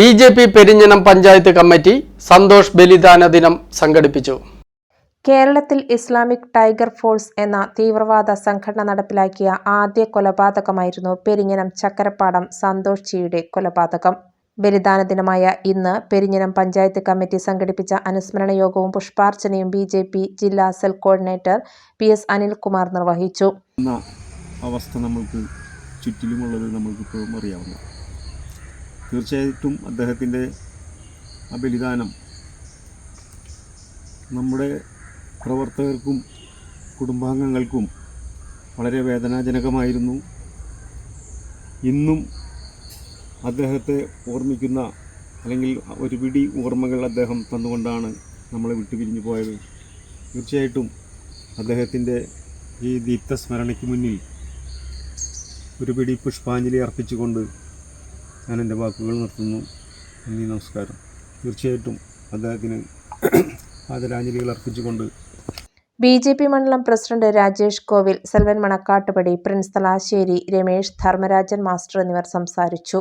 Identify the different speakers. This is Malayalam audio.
Speaker 1: B J P Perinjanam panchayat committee Santhosh ബലിദാന ദിനം സംഘടിപ്പിച്ചു.
Speaker 2: കേരളത്തിൽ ഇസ്ലാമിക് ടൈഗർ ഫോഴ്സ് എന്ന തീവ്രവാദ സംഘടന നടപ്പിലാക്കിയ ആദ്യ കൊലപാതകമായിരുന്നു പെരിഞ്ഞനം ചക്കരപ്പാടം സന്തോഷ് ജിയുടെ കൊലപാതകം. ബലിദാന ദിനമായ ഇന്ന് പെരിഞ്ഞനം പഞ്ചായത്ത് കമ്മിറ്റി സംഘടിപ്പിച്ച അനുസ്മരണ യോഗവും പുഷ്പാർച്ചനയും ബി ജെ പി ജില്ലാ cell coordinator P S Anilkumar നിർവഹിച്ചു.
Speaker 3: അവസ്ഥ നമ്മൾക്ക് ചുറ്റിലുമുള്ളത് നമ്മൾക്കിപ്പോഴും അറിയാവുന്ന തീർച്ചയായിട്ടും അദ്ദേഹത്തിന്റെ ആ ബലിദാനം നമ്മുടെ പ്രവർത്തകർക്കും കുടുംബാംഗങ്ങൾക്കും വളരെ വേദനാജനകമായിരുന്നു. ഇന്നും അദ്ദേഹത്തെ ഓർമ്മിക്കുന്ന അല്ലെങ്കിൽ ഒരു പിടി ഓർമ്മകൾ അദ്ദേഹം തന്നുകൊണ്ടാണ് നമ്മളെ വിട്ടുപിരിഞ്ഞു പോയത്. തീർച്ചയായിട്ടും അദ്ദേഹത്തിന്റെ ഈ ദീപ്തസ്മരണയ്ക്ക് മുന്നിൽ ഒരു പിടി പുഷ്പാഞ്ജലി അർപ്പിച്ചുകൊണ്ട് ഞാൻ എന്റെ വാക്കുകൾ നിർത്തുന്നു. നന്ദി നമസ്കാരം. തീർച്ചയായിട്ടും അദ്ദേഹത്തിന് ആദരാഞ്ജലികൾ അർപ്പിച്ചുകൊണ്ട്
Speaker 2: ബി ജെ പി മണ്ഡലം president Rajesh Kovil Selvan Manakkattupadi Prince Thalassery Ramesh Dharmarajan master എന്നിവർ സംസാരിച്ചു.